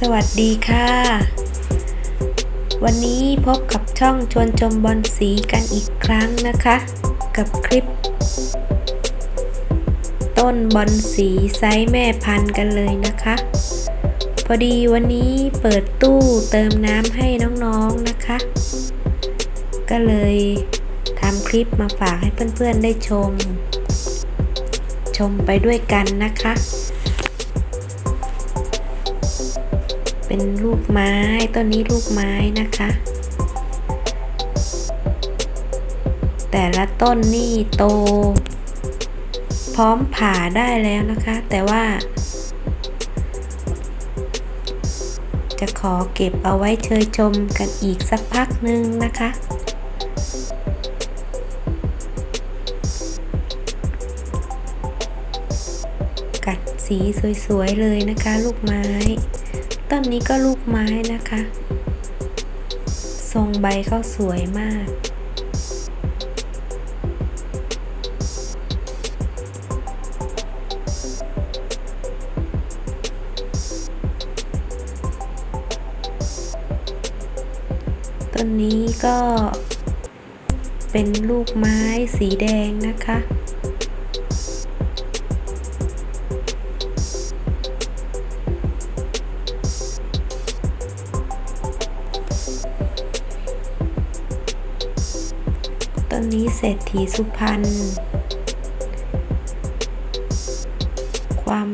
สวัสดีค่ะ วันนี้พบกับช่องชวนชมบอลสีกันอีกครั้งนะคะ กับคลิป ต้นบอลสีไซส์แม่พันธุ์กันเลยนะคะ พอดีวันนี้เปิดตู้เติมน้ำให้น้องๆนะคะ ก็เลยทำคลิปมาฝากให้เพื่อนๆได้ชม ชมไปด้วยกันนะคะ เป็นลูกไม้ต้นนี้ลูกไม้นะคะ แต่ละต้นนี่โต พร้อมผ่าได้แล้วนะคะ แต่ว่า จะขอเก็บเอาไว้เชยชมกันอีกสักพักหนึ่งนะคะกัดสีสวยๆเลยนะคะ ลูกไม้ ต้นนี้ก็ลูกไม้นะคะ ทรงใบเขาสวยมาก ต้นนี้ก็เป็นลูกไม้สีแดงนะคะ เศรษฐีสุพรรณความ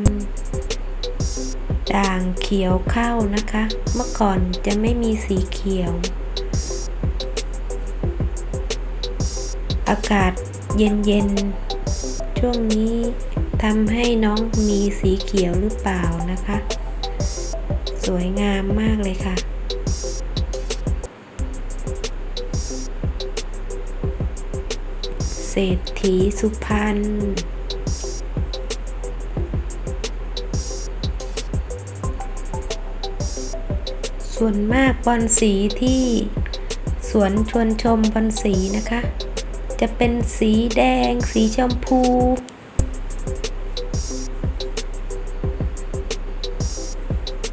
ด่างเขียวเข้านะคะ เมื่อก่อนจะไม่มีสีเขียว อากาศเย็นๆ ช่วงนี้ทำให้น้องมีสีเขียวหรือเปล่านะคะ สวยงามมากเลยค่ะ เศรษฐีสุพรรณส่วนมากบอลสีที่สวนชวนชมบอลสีนะคะ จะเป็นสีแดง สีชมพู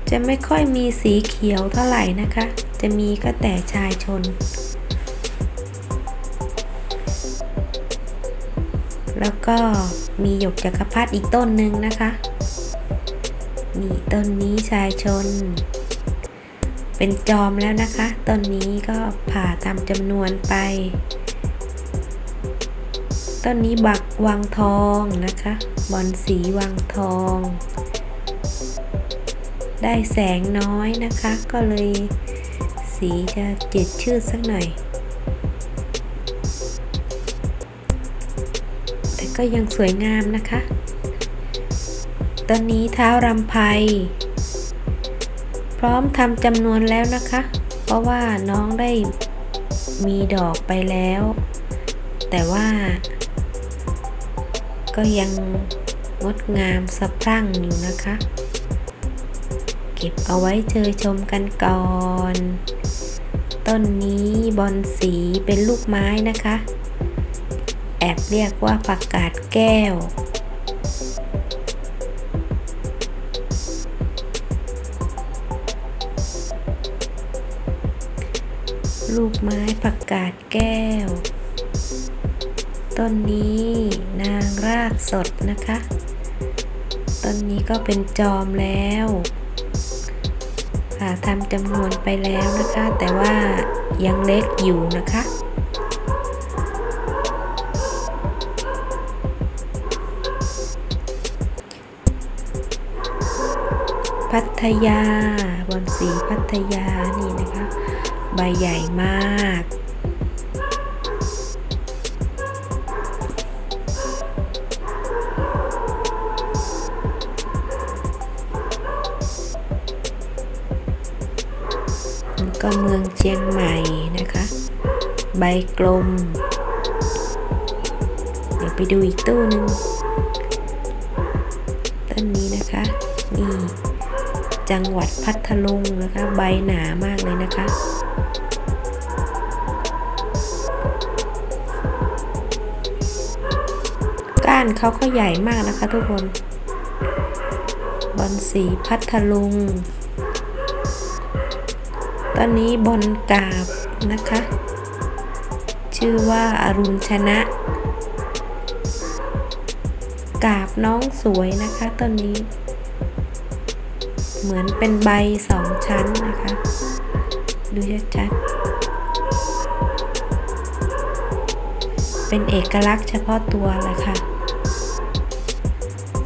จะไม่ค่อยมีสีเขียวเท่าไหร่นะคะ จะมีก็แต่ชายชน แล้วก็มีหยกจักรพรรดิอีกต้นหนึ่งนะคะนี่ต้นนี้ชายชน เป็นจอมแล้วนะคะ ต้นนี้ก็ผ่าตามจำนวนไป ต้นนี้บักวังทองนะคะ บอลสีวังทอง ได้แสงน้อยนะคะ ก็เลยสีจะจืดชืดสักหน่อย ก็ยังสวยงามนะคะ ตอนนี้เท้ารำไพพร้อมทำจำนวนแล้วนะคะ เพราะว่าน้องได้มีดอกไปแล้ว แต่ว่า ก็ยังงดงามสะพรั่งอยู่นะคะ เก็บเอาไว้เชยชมกันก่อน ต้นนี้บอลสีเป็นลูกไม้นะคะ แอบเรียกว่าผักกาดแก้ว ลูกไม้ผักกาดแก้ว ต้นนี้นางรากสดนะคะ ต้นนี้ก็เป็นจอมแล้วค่ะทำจำนวนไปแล้วนะคะ แต่ว่ายังเล็กอยู่นะคะ พัทยา บอนสีพัทยานี่นะคะ ใบใหญ่มากแล้วก็เมืองเชียงใหม่นะคะ ใบกลม เดี๋ยวไปดูอีกตู้หนึงต้นนี้นะคะ นี่ จังหวัดพัทลุงนะคะ ใบหนามากเลยนะคะ ก้านเขาก็ใหญ่มากนะคะทุกคนบอลสีพัทลุง ตอนนี้บอลกาบนะคะ ชื่อว่าอารุณชนะ กาบน้องสวยนะคะตอนนี้ เหมือนเป็นใบสองชั้นนะคะ ดูชัดๆ เป็นเอกลักษณ์เฉพาะตัวเลยค่ะ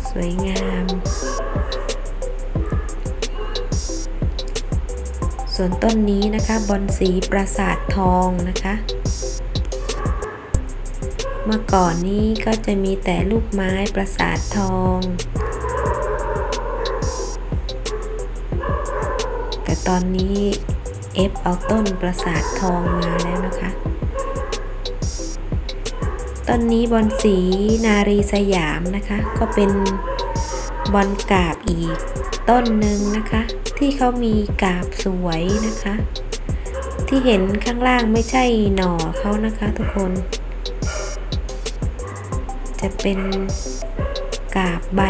สวยงาม ส่วนต้นนี้นะคะบอนสีปราสาททองนะคะ เมื่อก่อนนี้ก็จะมีแต่ลูกไม้ปราสาททอง แต่ตอนนี้เอฟเอาต้นปราสาททองมาแล้วนะคะต้นนี้บอนสีนารีสยามนะคะ ก็เป็นบอนกาบอีกต้นหนึ่งนะคะ ที่เขามีกาบสวยนะคะ ที่เห็นข้างล่างไม่ใช่หน่อเขานะคะทุกคน จะเป็นกาบใบ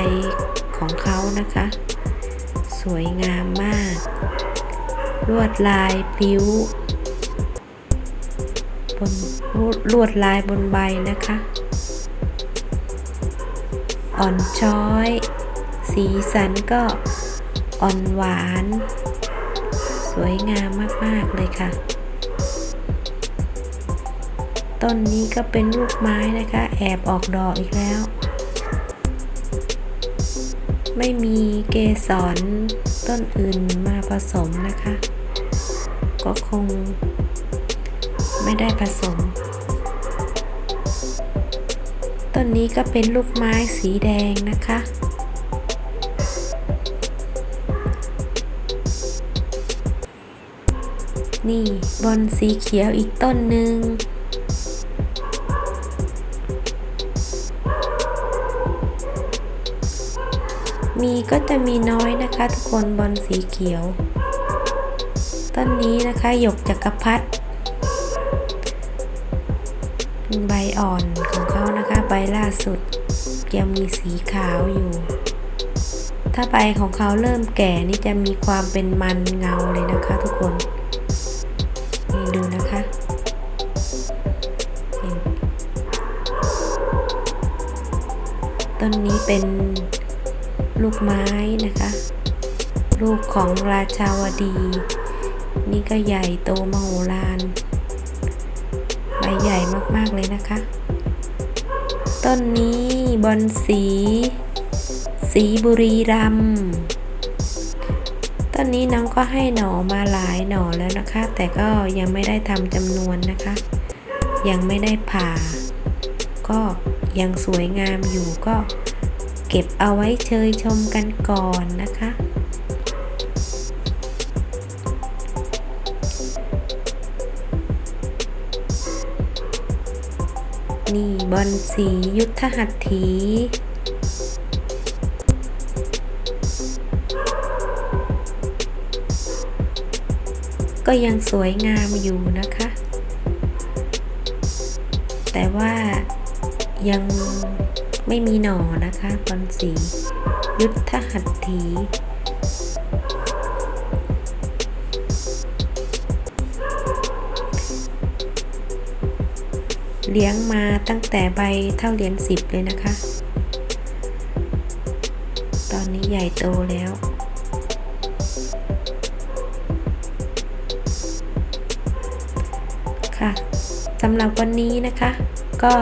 ของเขานะคะ สวยงามมาก ลวดลายพิ้วบนลวดลายบนใบนะคะ อ่อนช้อย สีสันก็อ่อนหวาน สวยงามมาก ๆ เลยค่ะ ต้นนี้ก็เป็นลูกไม้นะคะ แอบออกดอกอีกแล้ว ไม่มีเกสรต้นอื่นมาผสมนะคะ ก็คงไม่ได้ผสม ต้นนี้ก็เป็นลูกไม้สีแดงนะคะ นี่บอนสีเขียวอีกต้นหนึ่งมีก็จะมีน้อยนะคะทุกคนบอลสีเขียว ต้นนี้นะคะหยกจักรพรรดิใบอ่อนของเขานะคะ ใบล่าสุดยังมีสีขาวอยู่ ถ้าใบของเขาเริ่มแก่นี่จะมีความเป็นมันเงาเลยนะคะทุกคนนี่ดูนะคะต้นนี้เป็นลูกไม้นะคะ ลูกของราชาวดี นี่ก็ใหญ่โตมโหฬารใบใหญ่มากๆเลยนะคะ ต้นนี้บอนสี สีบุรีรัมต้นนี้น้องก็ให้หน่อมาหลายหน่อแล้วนะคะ แต่ก็ยังไม่ได้ทำจำนวนนะคะ ยังไม่ได้ผ่า ก็ยังสวยงามอยู่ก็เก็บเอาไว้เชยชมกันก่อนนะคะ นี่บอลสียุทธหัตถีก็ยังสวยงามอยู่นะคะ แต่ว่ายังไม่มีหน่อนะคะบอลสี ยุทธหัตถี เลี้ยงมาตั้งแต่ใบเท่าเหรียญสิบเลยนะคะ ตอนนี้ใหญ่โตแล้ว ค่ะสำหรับวันนี้นะคะ ก็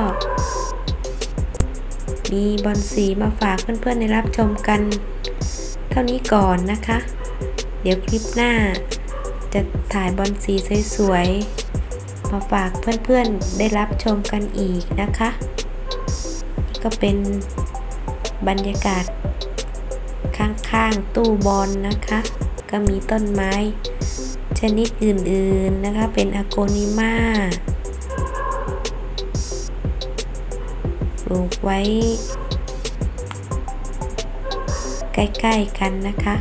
มีบอลสีมาฝากเพื่อนๆในรับชมกัน เท่านี้ก่อนนะคะ เดี๋ยวคลิปหน้าจะถ่ายบอลสีสวยๆ มาฝากเพื่อนๆได้รับชมกันอีกนะคะนี่ก็เป็นบรรยากาศข้างๆตู้บอลนะคะ ก็มีต้นไม้ชนิดอื่นๆนะคะ เป็นอโกนิมาปลูกไว้ ใกล้ๆกันนะคะ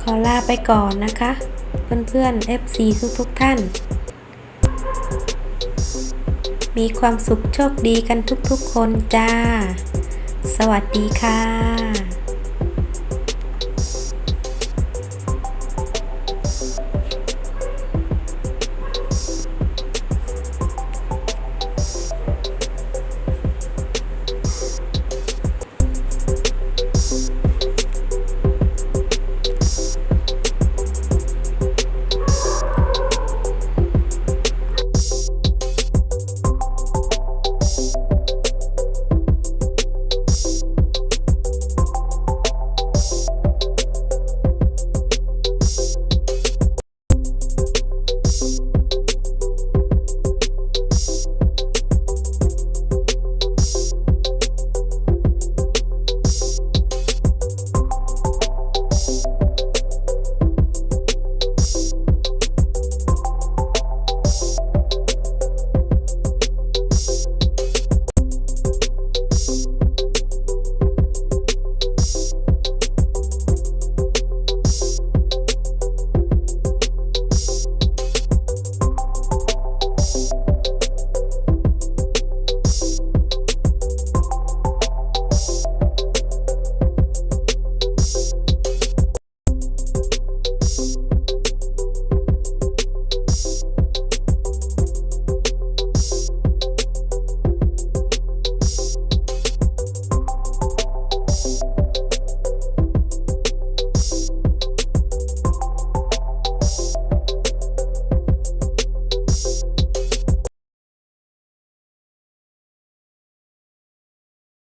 ขอลาไปก่อนนะคะ เพื่อนๆ FC ทุกๆท่าน มีความสุขโชคดีกันทุกๆคนจ้า สวัสดีค่ะ